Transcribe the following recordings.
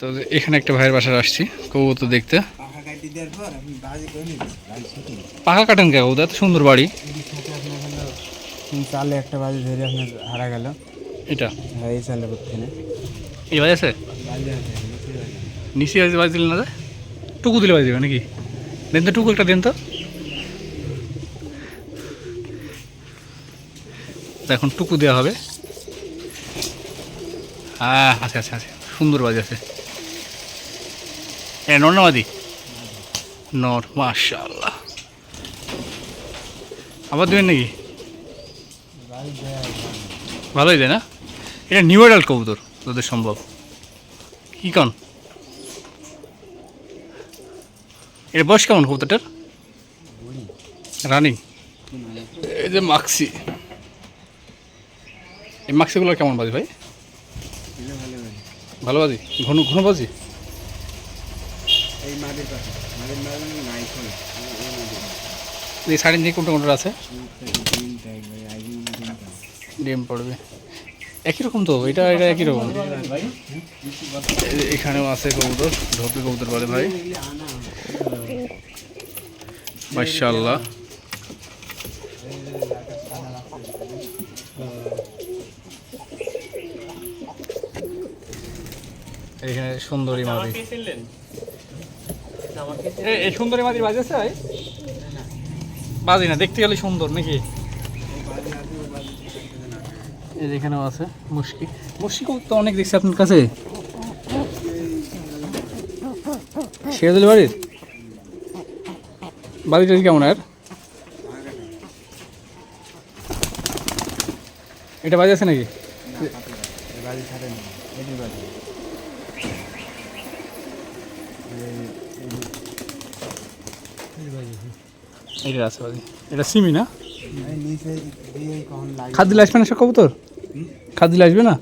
তো এখানে একটা ভাইয়ের বাসায় আসছি দেখতে নিবেন বাজি ছুটি পাখা কাটেন কে কবুতর? এত সুন্দর বাড়ি। চালে একটা বাজি ধরে আপনার হারা গেল এটা? এই চালে করতে না এই বাজে আছে? বাজি আছে নিচে বাজে বাজি দিলে না? টুকু দিলে বাজি দেবে নাকি? দেন তো টুকু একটা দেন তো। তো এখন টুকু দেওয়া হবে। হ্যাঁ আছে আছে আছে। সুন্দর বাজি আছে। এ, নর নর মাশাল্লাহ আবার দেবেন নাকি। ভালোই দেয় না? এটা নিউ অ্যাডাল্ট কবুতর তোদের সম্ভব। কি কন? এর বয়স কেমন কবুতরটার? রানিং। এই যে মাক্সি। এই মাক্সিগুলো কেমন বাজি ভাই? ভালো বাজি? ঘন ঘন বাজি? এই মাদের পাশে। মাদের মাদের নাই খোলে এই মাদের এই সাড়ে দিয়ে কোনটা কোনটা আছে? ডিম পড়বে। একই রকম তো এটা এটা একই রকম। এখানেও আছে কবুতর ঢোকে কবুতর বলে ভাই। মাশাল্লাহ এখানে সুন্দরী মাদি। এ- সুন্দরী মাদি বাজি আছে ভাই? বাজি না, দেখতে গেলে সুন্দর নাকি? এই যে এখানেও আছে মুশকি মুশকি তো অনেক দেখছি আপনার কাছে। সিরাজুল বাড়ির? বাড়িটা কেমন আর এটা বাজে আছে নাকি? বাজি ছাড়ে না এটি বাজি এটা আছে বাজে এটা সিমি না? এই নিচে দিয়ে কখন লাগে খাদ দিলে আসবে না সব কবুতর? খাদ দিলে আসবে না?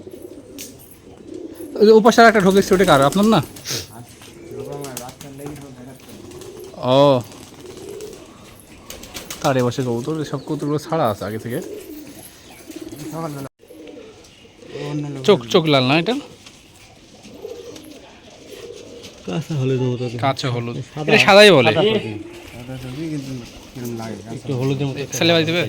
ওই যে উপাসের একটা ঢোক দেখছি ওটা কার? আপনার না? ও। তার এবছর কবুতর সব কবুতরগুলো ছাড়া আছে আগে থেকে। চোখ চোখ লাল না এটা? কাঁচা হলে তো ওটা কাঁচা হলুদ। এটা সাদাই বলে। কিরম লাগে? কাঁচা হলুদের মতো ছেলে বাজি দেবে?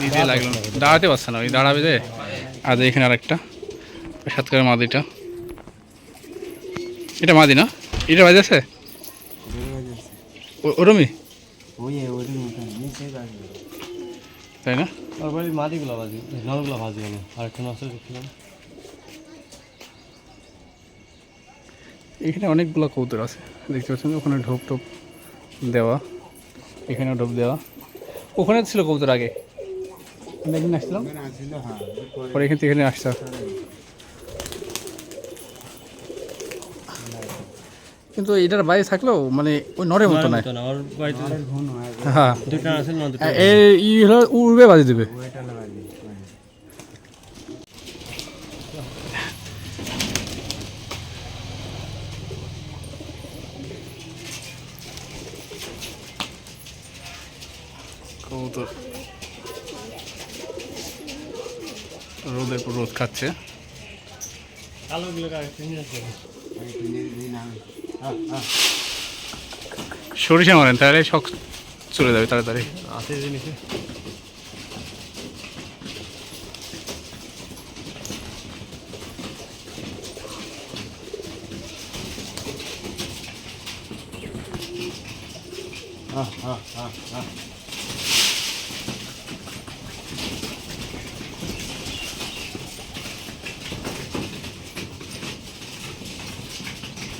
দিতে লাগল। দাঁড়াতে পারছে না ওই দাঁড়াবে যে। আর এখানে আরেকটা সাতকারের মাদিটা এটা। মাদি না? এটা বাজে আছে? দূরে বাজি আছে। ও- ওরমই? ওই ওইটার মতন নিচে বাজি তাই না? আর বাড়ি মাটিগুলো ভাজি নলগুলো ভাজি আমি আর একটা নষ্ট এখানে অনেকগুলো কৌতুর আছে। দেখতে পাচ্ছেন ওখানে ঢোপ টোপ দেওয়া এখানে ঢোপ দেওয়া। ওখানে ছিল কৌতুর আগে। একদিন আসছিলাম? হ্যাঁ পরে এখান থেকে এখানে আসছে। কিন্তু এটার বাইরে থাকলেও মানে ওই নরের মতো হয়। হ্যাঁ। না দুটো এ ই হলো উড়বে বাজে দেবে ওইটা না বাজি কবুতর রোদের পর রোদ খাচ্ছে কালোগুলো আরেকটা নিয়ে আসবে একটু নিয়ে নিয়ে নাম রোদ খাচ্ছে। সরিষা মারেন, তাহলে শখ চলে যাবে তাড়াতাড়ি। আছে জিনিসে হ্যাঁ হ্যাঁ হ্যাঁ হ্যাঁ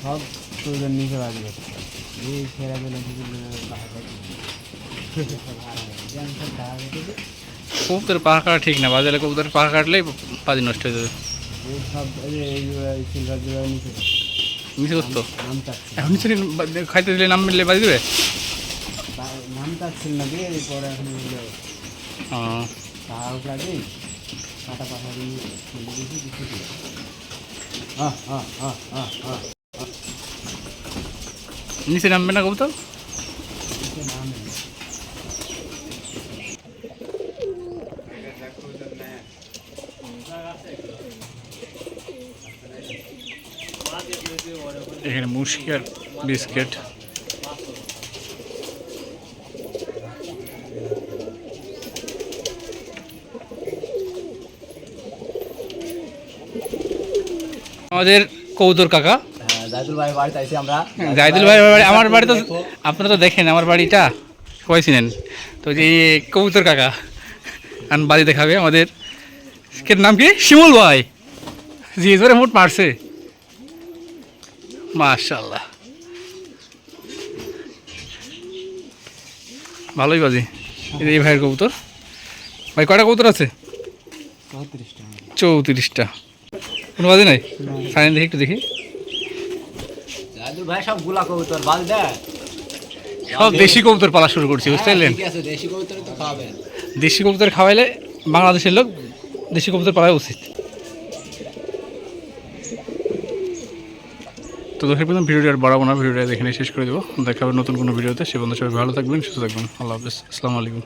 সব তোদের নিচে বাজি করছে এই ছেড়া দিলে কবুতরের পাখা কাটা ঠিক না বাজারে কবুতরের পাখা কাটলেই পাজি নষ্ট হয়ে যাবে। নিচে করতো এখন নিচে খাইতে দিলে নাম মিললে বাজি দেবে? নাম চাচ্ছিল না দিয়ে পরে এখন তাও লাগে কাটা পাখা দিয়ে হ্যাঁ হ্যাঁ হ্যাঁ হ্যাঁ নিচে নামবে না কবুতর? এখানে মুশকি আর বিস্কিট। আমাদের কৌতর কাকা। হ্যাঁ জাইদুল ভাই বাড়িতে আইছি আমরা। জাহিদুল ভাই বাড়ি আমার বাড়ি তো আপনারা তো দেখেন আমার বাড়িটা সবাই চিনেন তো যে কবুতর কাকা আন বাড়ি দেখাবে আমাদের। নাম কি? শিমুল ভাই। জি জোরে মোট মারছে। মাশাল্লাহ ভালোই বাজি। এই ভাইয়ের কবুতর। ভাই কয়টা কবুতর আছে? চৌত্রিশ টাকা চৌত্রিশটা। কোনো বাজি নাই? সাইন দেখি একটু দেখি। ভাই সবগুলা কবুতর বাল দেয় সব দেশি কবুতর পালা শুরু করছি বুঝতে পারলেন ঠিক আছে দেশি কবুতর তো খাওয়াবেন। দেশি কবুতর খাওয়াইলে বাংলাদেশের লোক দেশি কবুতর পাওয়া উচিত। তো দর্শক বন্ধু ভিডিওটি আর বাড়াবো না ভিডিওটা এখানে শেষ করে দেবো। দেখা হবে নতুন কোনো ভিডিওতে। সে বন্ধু সবাই ভালো থাকবেন সুস্থ থাকবেন। আল্লাহ হাফিজ। আসসালামু আলাইকুম।